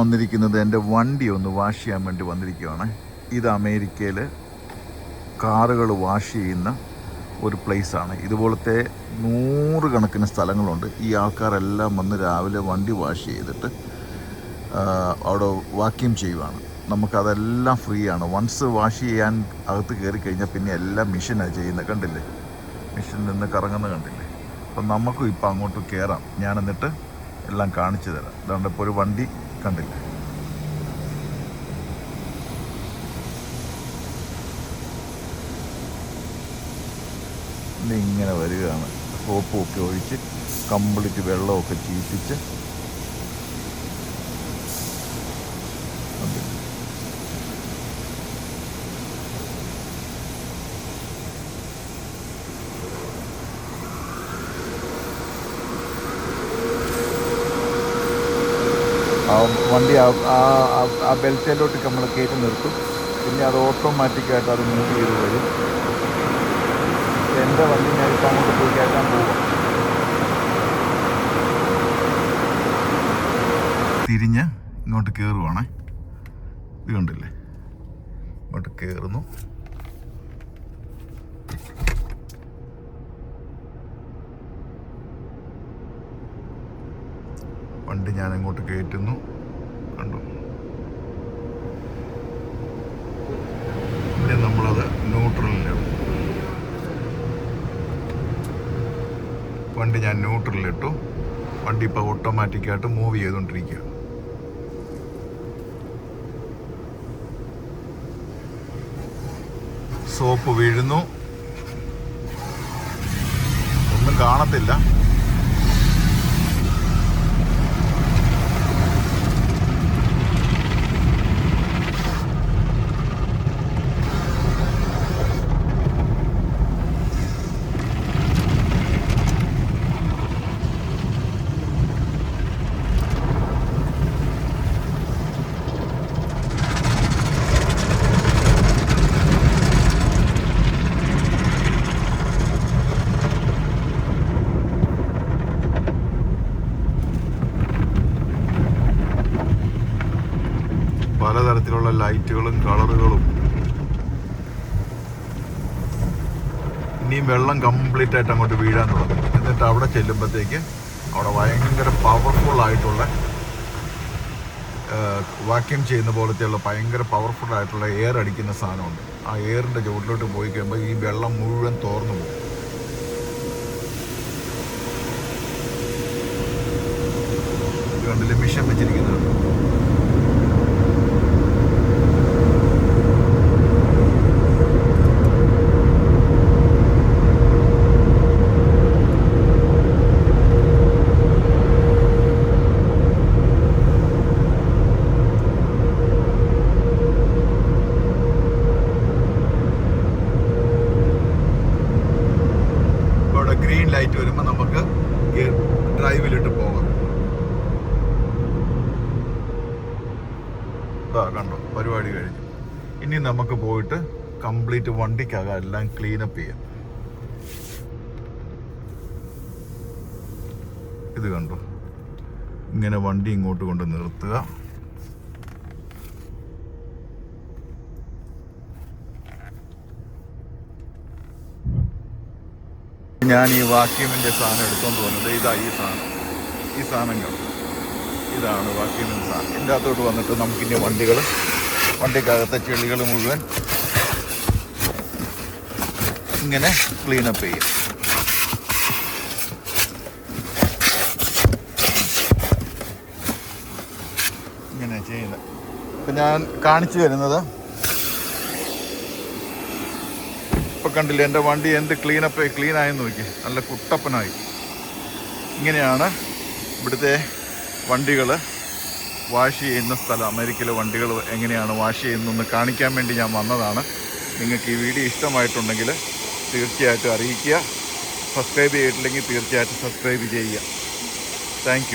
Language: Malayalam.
വന്നിരിക്കുന്നത് എന്റെ വണ്ടി ഒന്ന് വാഷ് ചെയ്യാൻ വേണ്ടി വന്നിരിക്കുകയാണ് ഇത് അമേരിക്കയിൽ കാറുകൾ വാഷ് ചെയ്യുന്ന ഒരു പ്ലേസാണ്. ഇതുപോലത്തെ നൂറുകണക്കിന് സ്ഥലങ്ങളുണ്ട്. ഈ ആൾക്കാരെല്ലാം വന്ന് രാവിലെ വണ്ടി വാഷ് ചെയ്തിട്ട് അവിടെ വാക്യൂം ചെയ്യുവാണ്. നമുക്കതെല്ലാം ഫ്രീ ആണ് വൺസ് വാഷ് ചെയ്യാൻ അകത്ത് കയറി കഴിഞ്ഞാൽ പിന്നെ എല്ലാം മെഷീനാണ് ചെയ്യുന്നത് കണ്ടില്ലേ? മെഷീനിൽ നിന്ന് കറങ്ങുന്നത് കണ്ടില്ലേ? അപ്പം നമുക്കും ഇപ്പം അങ്ങോട്ട് കയറാം ഞാൻ എന്നിട്ട് എല്ലാം കാണിച്ചു തരാം. അതുകൊണ്ട് ഇപ്പോൾ ഒരു വണ്ടി കണ്ടില്ലേ. ഇങ്ങനെ വരികയാണ്. സോപ്പും ഒക്കെ ഒഴിച്ച് കംപ്ലീറ്റ് വെള്ളമൊക്കെ ചീറ്റിച്ച് കണ്ടില്ലേ? ആ വണ്ടി ആ ബെൽറ്റിലോട്ട് നമ്മൾ കയറ്റി നിർത്തും. പിന്നെ അത് ഓട്ടോമാറ്റിക്കായിട്ട് അത് മൂവ് ചെയ്ത് വരും. എന്റെ വണ്ടി ഞാൻ ഇപ്പം അങ്ങോട്ട് പോയി കയറ്റാൻ പോവാം. തിരിഞ്ഞ് ഇങ്ങോട്ട് കയറുവാണേ ഇത് കണ്ടില്ലേ? ഇങ്ങോട്ട് കയറുന്നു വണ്ടി ഞാൻ അങ്ങോട്ട് കയറ്റുന്നു കണ്ടു? പിന്നെ നമ്മളത് ന്യൂട്രലിലിടും വണ്ടി ഞാൻ ന്യൂട്രലിലിട്ടു. വണ്ടി ഇപ്പോൾ ഓട്ടോമാറ്റിക്കായിട്ട് മൂവ് ചെയ്തുകൊണ്ടിരിക്കുക സോപ്പ് വീഴുന്നു. ഒന്നും കാണത്തില്ല. പലതരത്തിലുള്ള ലൈറ്റുകളും കളറുകളും. ഇനിയും വെള്ളം കംപ്ലീറ്റ് ആയിട്ട് അങ്ങോട്ട് വീഴാൻ തുടങ്ങും. എന്നിട്ട് അവിടെ ചെല്ലുമ്പോഴത്തേക്ക് അവിടെ ഭയങ്കര പവർഫുൾ ആയിട്ടുള്ള വാക്യൂം ചെയ്യുന്ന പോലത്തെയുള്ള ഭയങ്കര പവർഫുൾ ആയിട്ടുള്ള എയർ അടിക്കുന്ന സാധനമുണ്ട്. ആ എയറിന്റെ ചുവട്ടിലോട്ട് പോയി കഴിയുമ്പോൾ ഈ വെള്ളം മുഴുവൻ തോർന്നു പോകും. മിഷൻ വെച്ചിരിക്കുന്നത് ഇപ്പോൾ അവിടെ ഗ്രീൻ ലൈറ്റ് വരുമ്പോൾ നമുക്ക് ഡ്രൈവിലിട്ട് പോകാം. കണ്ടോ പരിപാടി കഴിഞ്ഞു. ഇനി നമുക്ക് പോയിട്ട് കംപ്ലീറ്റ് വണ്ടിക്കകം എല്ലാം ക്ലീനപ്പ് ചെയ്യാം. ഇത് കണ്ടോ? ഇങ്ങനെ വണ്ടി ഇങ്ങോട്ട് കൊണ്ട് നിർത്തുക. ഞാൻ ഈ വാക്യൂമിന്റെ സാധനം എടുത്തുകൊണ്ട് പോകുന്നത്. ഇതാ ഈ സാധനം. ഈ സാധനം കണ്ടു ഇതാണ് വാക്യൂമിന്റെ സാധനം. ഇതിന്റെ അകത്തോട്ട് വന്നിട്ട് നമുക്കിന്റെ വണ്ടികൾ വണ്ടിക്കകത്തെ ചെളികൾ മുഴുവൻ ഇങ്ങനെ ക്ലീനപ്പ് ചെയ്യും. ഇങ്ങനെ ചെയ്യുന്നത് ഇപ്പം ഞാൻ കാണിച്ചു തരുന്നത് ഇപ്പൊ കണ്ടില്ല എന്റെ വണ്ടി എന്ത് ക്ലീനപ്പ് ആയെന്ന് നോക്കി നല്ല കുട്ടപ്പനായി. ഇങ്ങനെയാണ് ഇവിടുത്തെ വണ്ടികൾ വാഷ് ചെയ്യുന്ന സ്ഥലം. അമേരിക്കയിലെ വണ്ടികൾ എങ്ങനെയാണ് വാഷ് ചെയ്യുന്നതെന്ന് കാണിക്കാൻ വേണ്ടി ഞാൻ വന്നതാണ്. നിങ്ങൾക്ക് ഈ വീഡിയോ ഇഷ്ടമായിട്ടുണ്ടെങ്കിൽ തീർച്ചയായിട്ടും അറിയിക്കുക. സബ്സ്ക്രൈബ് ചെയ്തിട്ടില്ലെങ്കിൽ തീർച്ചയായിട്ടും സബ്സ്ക്രൈബ് ചെയ്യുക. താങ്ക്